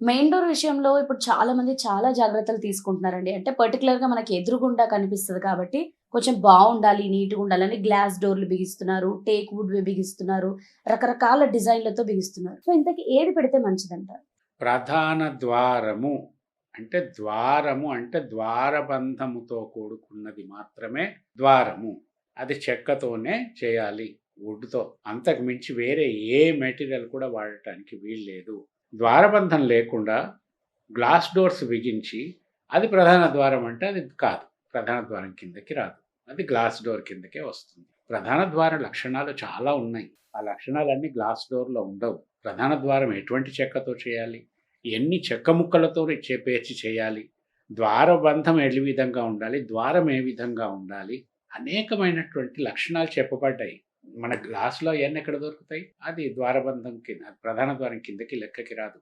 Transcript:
Main door విషయంలో ఇప్పుడు చాలా మంది చాలా జాగ్రత్తలు తీసుకుంటున్నారండి. అంటే పర్టికులర్గా మనకి ఎదురుగుండా కనిపిస్తుంది కాబట్టి కొంచెం బాగుండాలి నీట్‌గా ఉండాలని గ్లాస్ డోర్‌లు బిగిస్తున్నారు. Teak wood బిగిస్తున్నారు. రకరకాల డిజైన్‌లతో బిగిస్తున్నారు. సో, ఇంతకీ ఏది పెడితే మంచిదంటారు? ప్రధాన ద్వారము అంటే ద్వారము అంటే ద్వారబంధముతో కూడుకున్నది మాత్రమే ద్వారము. అది చెక్కతోనే చేయాలి. వుడ్‌తో. అంతకు మించి వేరే ఏ మెటీరియల్ కూడా వాడటానికి వీల్లేదు. ద్వారబంధం లేకుండా గ్లాస్ డోర్స్ బిగించి అది ప్రధాన ద్వారం అంటే అది కాదు. ప్రధాన ద్వారం కిందకి రాదు. అది గ్లాస్ డోర్ కిందకే వస్తుంది. ప్రధాన ద్వార లక్షణాలు చాలా ఉన్నాయి. ఆ లక్షణాలన్నీ గ్లాస్ డోర్‌లో ఉండవు. ప్రధాన ద్వారం ఎటువంటి చెక్కతో చేయాలి? ఎన్ని చెక్క ముక్కలతో చేపేర్చి చేయాలి? ద్వారబంధం ఏ విధంగా ఉండాలి? ద్వారం ఏ విధంగా ఉండాలి? అనేకమైనటువంటి లక్షణాలు చెప్పబడ్డాయి. మన గ్లాస్‌లో ఎన్ని ఎక్కడ దొరుకుతాయి? అది ద్వారబంధం కింద ప్రధాన ద్వారం కిందకి లెక్కకి రాదు.